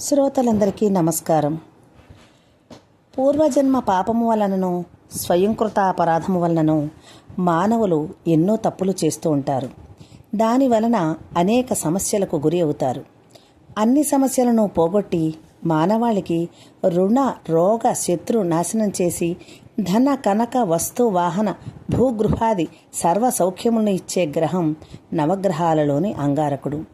శ్రోతలందరికీ నమస్కారం. పూర్వజన్మ పాపము వలనను స్వయంకృత అపరాధము వలనను మానవులు ఎన్నో తప్పులు చేస్తూ ఉంటారు. దాని వలన అనేక సమస్యలకు గురి అవుతారు. అన్ని సమస్యలను పోగొట్టి మానవాళికి రుణ రోగ శత్రు నాశనం చేసి ధన కనక వస్తు వాహన భూగృహాది సర్వ సౌఖ్యములను ఇచ్చే గ్రహం నవగ్రహాలలోని అంగారకుడు.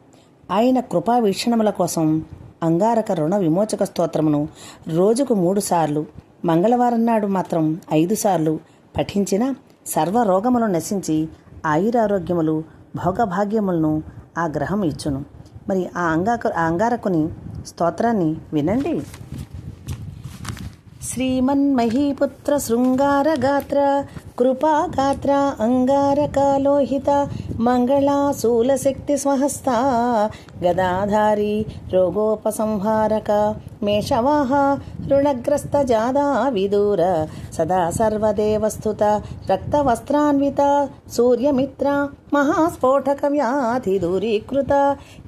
ఆయన కృపా వీక్షణముల కోసం అంగారక రుణ విమోచక స్తోత్రమును రోజుకు మూడుసార్లు మంగళవారం నాడు మాత్రం ఐదు సార్లు పఠించిన సర్వ రోగములు నశించి ఆయురారోగ్యములు భోగభాగ్యములను ఆ గ్రహం ఇచ్చును. మరి ఆ అంగాక ఆ అంగారకుని స్తోత్రాన్ని వినండి. శ్రీమన్మహీపుత్ర శృంగారగాత్ర కృపాగాత్ర అంగారకాలోహిత మంగళాశూలశక్తి స్వహస్త గదాధారి రోగోపసంహారక మేషవాహ రుణగ్రస్త జాదా విదూర సదా సర్వదేవస్థుత రక్తవస్త్రాన్విత సూర్యమిత్ర మహాస్ఫోటక వ్యాధి దూరీకృత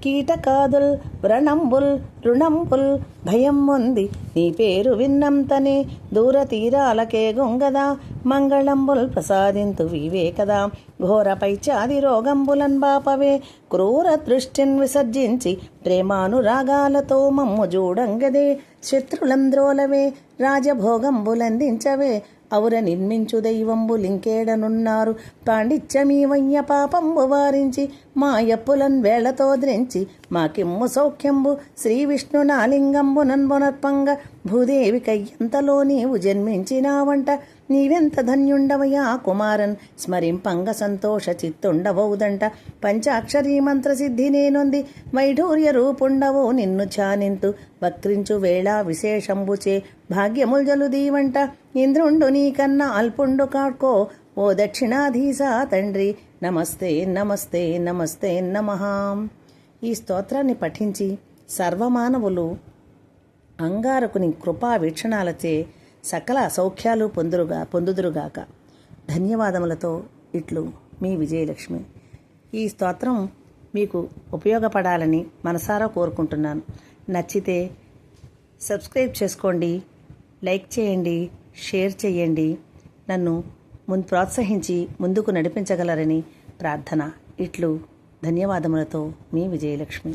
కీటకాదుల్ వ్రణంబుల్ రుణంబుల్ భయం ఉంది నీ పేరు విన్నంతనే దూరతీరాలకే గొంగదా మంగళంబుల్ ప్రసాదింతు వివే కదా ఘోర పైచాది రోగంబులన్ బాపవే. క్రూర దృష్టిన్ విసర్జించి ప్రేమానురాగాలతో మమ్ము చూడంగదే శత్రులంద్రోలవే రాజభోగంబులందించవే. ఔర నిర్మించు దైవంబులింకేడనున్నారు పాండిత్యమీవయ్య పాపంబు వారించి మాయప్పులన్ వేళతో ద్రించి మాకిమ్ము సౌఖ్యంబు శ్రీ విష్ణు నాలింగంబునన్బునర్పంగ భూదేవి కయ్యంతలో నీవు జన్మించినావంట. నీవెంత ధన్యుండవయా కుమారన్? స్మరింపంగ సంతోష చిత్తుండవౌదంట పంచాక్షరీ మంత్రసిద్ధి నేనొంది వైఢూర్య రూపుండవో నిన్ను ఛానింతు. వక్రించు వేళ విశేషంబుచే భాగ్యముల్ జలుదీవంట. ఇంద్రుండు నీకన్నా అల్పుండు కాడ్కో ఓ దక్షిణాధీశా తండ్రి. నమస్తే నమస్తే నమస్తే నమః. ఈ స్తోత్రాన్ని పఠించి సర్వమానవులు అంగారకుని కృపా వీక్షణాలచే సకల అసౌఖ్యాలు పొందురుగా పొందుదురుగాక. ధన్యవాదములతో ఇట్లు మీ విజయలక్ష్మి. ఈ స్తోత్రం మీకు ఉపయోగపడాలని మనసారా కోరుకుంటున్నాను. నచ్చితే సబ్స్క్రైబ్ చేసుకోండి లైక్ చేయండి షేర్ చేయండి. నన్ను ముందు ప్రోత్సహించి ముందుకు నడిపించగలరని ప్రార్థన. ఇట్లు ధన్యవాదములతో మీ విజయలక్ష్మి.